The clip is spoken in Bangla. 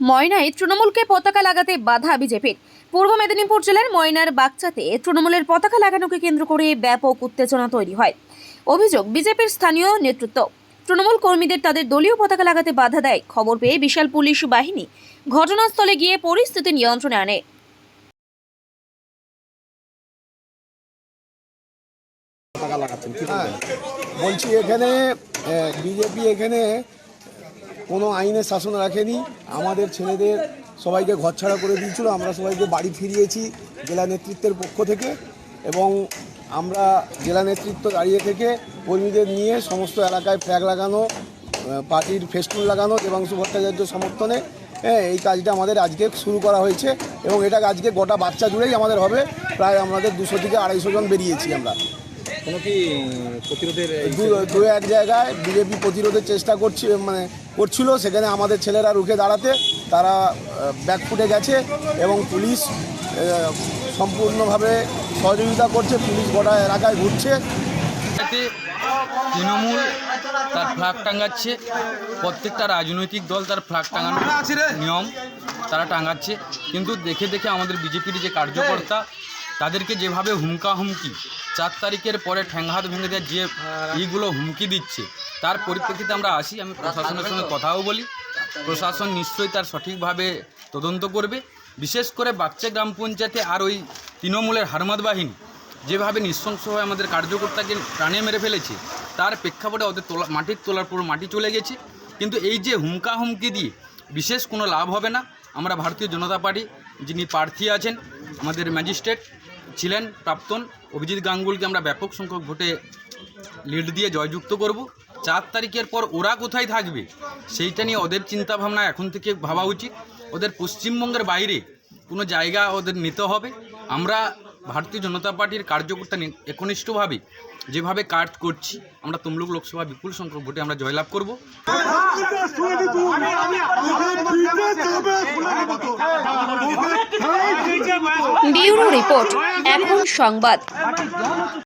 ময়নায় তৃণমূলকে পতাকা লাগাতে বাধা বিজেপির। পূর্ব মেদিনীপুর জেলার ময়নার বাগচাতে তৃণমূলের পতাকা লাগানোকে কেন্দ্র করে ব্যাপক উত্তেজনা তৈরি হয়। অভিযোগ, বিজেপির স্থানীয় নেতৃত্ব। তৃণমূল কর্মীদের তাদের দলীয় পতাকা লাগাতে বাধা দেয়। খবর পেয়ে বিশাল পুলিশ বাহিনী ঘটনাস্থলে গিয়ে পরিস্থিতি নিয়ন্ত্রণে আনে? বলছি এখানে বিজেপি এখানে কোনো আইনের শাসন রাখেনি। আমাদের ছেলেদের সবাইকে ঘরছাড়া করে দিয়েছিল। আমরা সবাইকে বাড়ি ফিরিয়েছি জেলা নেতৃত্বের পক্ষ থেকে এবং আমরা জেলা নেতৃত্ব দাঁড়িয়ে থেকে কর্মীদের নিয়ে সমস্ত এলাকায় ফ্ল্যাগ লাগানো পার্টির ফেস্টুন লাগানো দেবাংশু ভট্টাচার্য সমর্থনে হ্যাঁ এই কাজটা আমাদের আজকে শুরু করা হয়েছে এবং এটা আজকে গোটা বাচ্চা জুড়েই আমাদের হবে। প্রায় আমাদের দুশো থেকে আড়াইশো জন বেরিয়েছি আমরা। কোনো কি প্রতিরোধের দু দু এক জায়গায় বিজেপি প্রতিরোধের চেষ্টা করছি মানে করছিল সেখানে আমাদের ছেলেরা রুখে দাঁড়াতে তারা ব্যাক ফুটে গেছে এবং পুলিশ সম্পূর্ণভাবে সহযোগিতা করছে পুলিশ গোটা এলাকায় ঘুরছে। তৃণমূল তার ফ্ল্যাগ টাঙ্গাচ্ছে প্রত্যেকটা রাজনৈতিক দল তার ফ্ল্যাগ টাঙানোর নিয়ম তারা টাঙাচ্ছে কিন্তু দেখে দেখে আমাদের বিজেপির যে কার্যকর্তা তাদেরকে যেভাবে হুমকা হুমকি চার তারিখের পরে ঠ্যাংহাত ভেঙে দেওয়ার যে ইগুলো হুমকি দিচ্ছে তার পরিপ্রেক্ষিতে আমরা আসি, আমি প্রশাসনের সঙ্গে কথাও বলি। প্রশাসন নিশ্চয়ই তার সঠিকভাবে তদন্ত করবে। বিশেষ করে বাচ্চা গ্রাম পঞ্চায়েতে আর ওই তৃণমূলের হারমাদ বাহিনী যেভাবে নৃশংস হয়ে আমাদের কার্যকর্তাকে প্রাণে মেরে ফেলেছে, তার প্রেক্ষাপটে ওদের তোলা, মাটির তোলার পর মাটি চলে গেছে। কিন্তু এই যে হুমকা হুমকি দিয়ে বিশেষ কোনো লাভ হবে না, আমরা ভারতীয় জনতা পার্টি যিনি প্রার্থী আছেন, আমাদের ম্যাজিস্ট্রেট ছিলেন প্রাক্তন অভিজিৎ গাঙ্গুলকে আমরা ব্যাপক সংখ্যক ভোটে লিড দিয়ে জয়যুক্ত করব। চার তারিখের পর ওরা কোথায় থাকবে, সেইটা নিয়ে ওদের চিন্তাভাবনা এখন থেকে ভাবা উচিত। ওদের পশ্চিমবঙ্গের বাইরে কোনো জায়গা ওদের নিতে হবে। আমরা ভারতীয় জনতা পার্টির কার্যকর্তা একনিষ্ঠভাবে যেভাবে কাজ করছি, আমরা তমলুক লোকসভা বিপুল সংখ্যক ভোটে আমরা জয়লাভ করব। ব্যুরো রিপোর্ট, এখন সংবাদ।